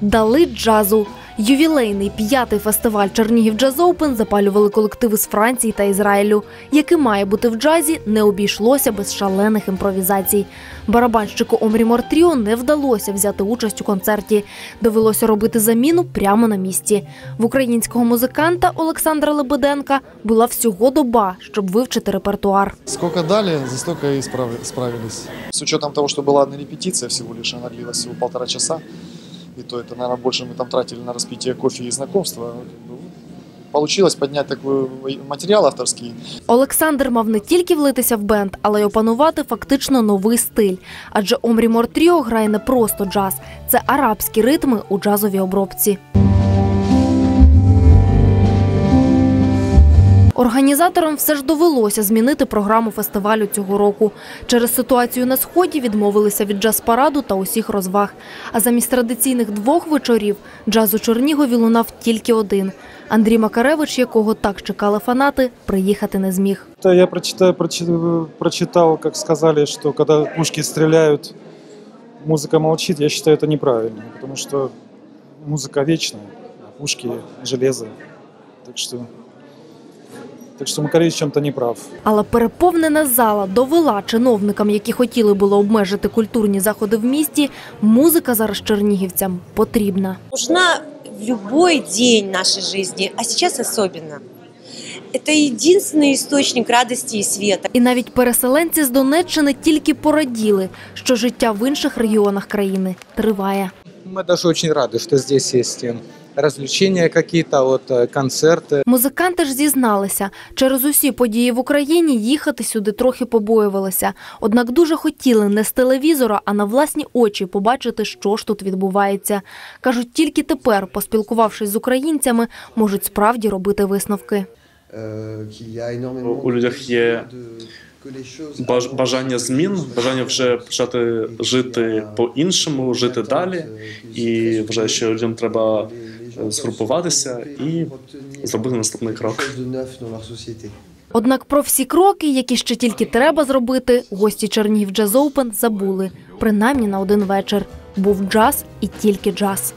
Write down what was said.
Дали джазу. Ювілейний п'ятий фестиваль Чернігів Джаз Оупен запалювали колективи з Франції та Ізраїлю. Який має бути в джазі, не обійшлося без шалених імпровізацій. Барабанщику Омрі Мортріо не вдалося взяти участь у концерті. Довелося робити заміну прямо на місці. В українського музиканта Олександра Лебеденка була всього доба, щоб вивчити репертуар. Сколько дали, за столько и справ- справились. С учетом того, что была одна репетиция всего лишь, она длилась всего полтора часа, и то это, наверное, больше мы там тратили на распитие кофе и знакомства. Как бы, Получилось поднять такой материал авторский, Олександр мав не тільки влитися в бенд, але й опанувати фактично новий стиль. Адже Омрі Мортріо грає не просто джаз, це арабські ритми у джазовій обробці. Організаторам все ж довелося змінити програму фестивалю цього року. Через ситуацію на сході відмовилися від джаз-параду та усіх розваг. А замість традиційних двох вечорів джаз у Чернігові лунав тільки один. Андрій Макаревич, якого так чекали фанати, приїхати не зміг. Это я прочитал, прочи- прочитал, как сказали, что когда пушки стреляют, музыка молчит. Я считаю это неправильно, потому что музыка вечная, а пушки железо. Так что, так что Макаревич в чем-то не прав. Але переповнена зала довела чиновникам, які хотіли було обмежити культурні заходи в місті, музика зараз чернігівцям потрібна. нужна в любой день нашей жизни, а сейчас особенно. Это единственный источник радости и света. І навіть переселенці з Донеччини тільки пораділи, що життя в інших регіонах країни триває. Мы даже очень рады, что здесь есть э, развлечения какие-то, вот э, концерты. Музиканти ж зізналися, через усі події в Україні їхати сюди трохи побоювалися. Однак дуже хотіли не з телевізора, а на власні очі побачити, що ж тут відбувається. Кажуть, тільки тепер, поспілкувавшись з українцями, можуть справді робити висновки. У людях є баж- бажання змін, бажання вже почати жити по-іншому, жити далі. І вважаю, що людям треба згрупуватися і зробити наступний крок. Однак про всі кроки, які ще тільки треба зробити, гості Чернігів Джаз Оупен забули. Принаймні на один вечір. Був джаз і тільки джаз.